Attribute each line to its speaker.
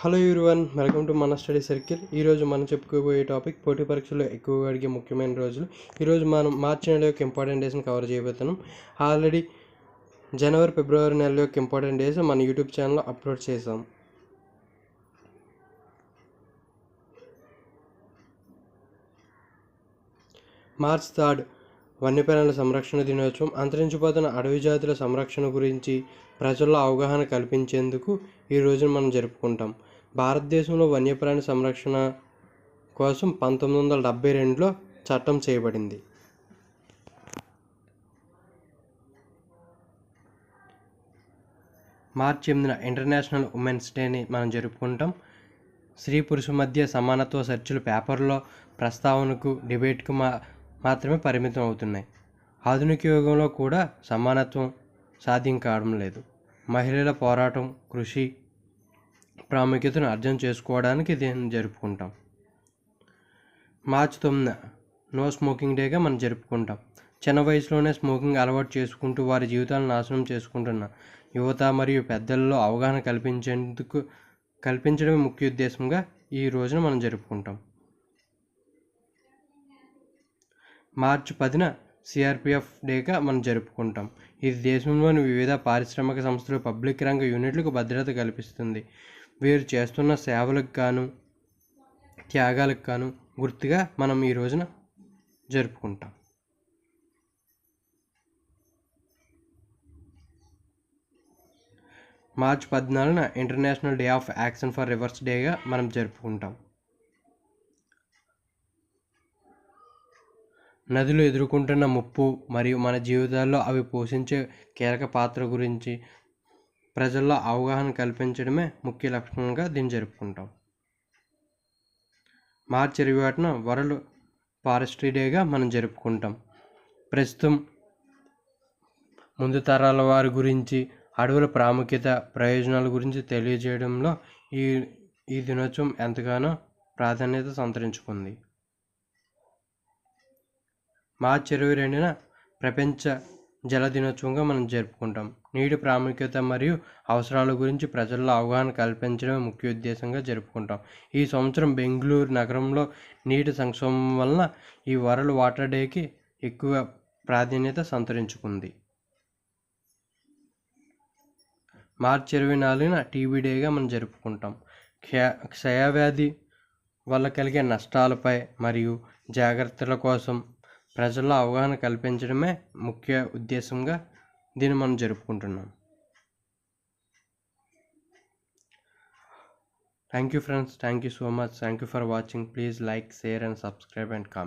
Speaker 1: Hello one welcome to మన study circle ఈరోజు మనం చెప్పుకోబోయే టాపిక్ పోటీ పరీక్షల్లో ఎక్కువగా అడిగే ముఖ్యమైన రోజులు. ఈరోజు మనం మార్చి నెల యొక్క ఇంపార్టెంట్ డేస్ని కవర్ చేయబోతున్నాం. ఆల్రెడీ జనవరి ఫిబ్రవరి నెల యొక్క ఇంపార్టెంట్ డేస్ మన యూట్యూబ్ ఛానల్లో అప్లోడ్ చేసాం మార్చ్ థర్డ్ వన్యప్రాణుల సంరక్షణ దినోత్సవం అంతరించిపోతున్న అడవి జాతుల సంరక్షణ గురించి ప్రజల్లో అవగాహన కల్పించేందుకు ఈ రోజున మనం జరుపుకుంటాం. భారతదేశంలో వన్యప్రాణి సంరక్షణ కోసం పంతొమ్మిది వందల డెబ్బై రెండులో చట్టం చేయబడింది. మార్చి ఎనిమిదిన ఇంటర్నేషనల్ ఉమెన్స్ డేని మనం జరుపుకుంటాం. స్త్రీ పురుషు మధ్య సమానత్వ చర్చలు పేపర్లో ప్రస్తావనకు డిబేట్కు మా మాత్రమే పరిమితం అవుతున్నాయి. ఆధునిక యుగంలో కూడా సమానత్వం సాధ్యం కావడం లేదు. మహిళల పోరాటం కృషి ప్రాముఖ్యతను అర్థం చేసుకోవడానికి దీన్ని జరుపుకుంటాం. మార్చ్ తొమ్మిది నో స్మోకింగ్ డేగా మనం జరుపుకుంటాం. చిన్న వయసులోనే స్మోకింగ్ అలవాటు చేసుకుంటూ వారి జీవితాలను నాశనం చేసుకుంటున్న యువత మరియు పెద్దలలో అవగాహన కల్పించేందుకు కల్పించడమే ముఖ్య ఉద్దేశంగా ఈ రోజున మనం జరుపుకుంటాం. మార్చి పదిన సిఆర్పిఎఫ్ డేగా మనం జరుపుకుంటాం. ఇది దేశంలోని వివిధ పారిశ్రామిక సంస్థలు పబ్లిక్ రంగ యూనిట్లకు భద్రత కల్పిస్తుంది. వీరు చేస్తున్న సేవలకు గాను త్యాగాలకు గాను గుర్తుగా మనం ఈ రోజున జరుపుకుంటాం. మార్చ్ పద్నాలుగున international day of action for rivers డేగా మనం జరుపుకుంటాం. నదులు ఎదుర్కొంటున్న ముప్పు మరియు మన జీవితాల్లో అవి పోషించే కీలక పాత్ర గురించి ప్రజల్లో అవగాహన కల్పించడమే ముఖ్య లక్ష్యంగా దీన్ని జరుపుకుంటాం. మార్చి ఇరవై ఒకటిన వరల్డ్ ఫారెస్ట్రీ డేగా మనం జరుపుకుంటాం. ప్రస్తుతం ముందు తరాల వారి గురించి అడవుల ప్రాముఖ్యత ప్రయోజనాల గురించి తెలియజేయడంలో ఈ ఈ దినోత్సవం ఎంతగానో ప్రాధాన్యత సంతరించుకుంది. మార్చి ఇరవై రెండున ప్రపంచ జల దినోత్సవంగా మనం జరుపుకుంటాం. నీటి ప్రాముఖ్యత మరియు అవసరాల గురించి ప్రజల్లో అవగాహన కల్పించడమే ముఖ్య ఉద్దేశంగా జరుపుకుంటాం. ఈ సంవత్సరం బెంగళూరు నగరంలో నీటి సంక్షోభం వలన ఈ వరల్డ్ వాటర్ డేకి ఎక్కువ ప్రాధాన్యత సంతరించుకుంది. మార్చి ఇరవై నాలుగున టీబీ డేగా మనం జరుపుకుంటాం. క్షయ క్షయవ్యాధి వల్ల కలిగే నష్టాలపై మరియు జాగ్రత్తల కోసం ప్రజల్లో అవగాహన కల్పించడమే ముఖ్య ఉద్దేశంగా దీన్ని మనం జరుపుకుంటున్నాం. Thank you friends thank you so much thank you for watching please like share and subscribe and comment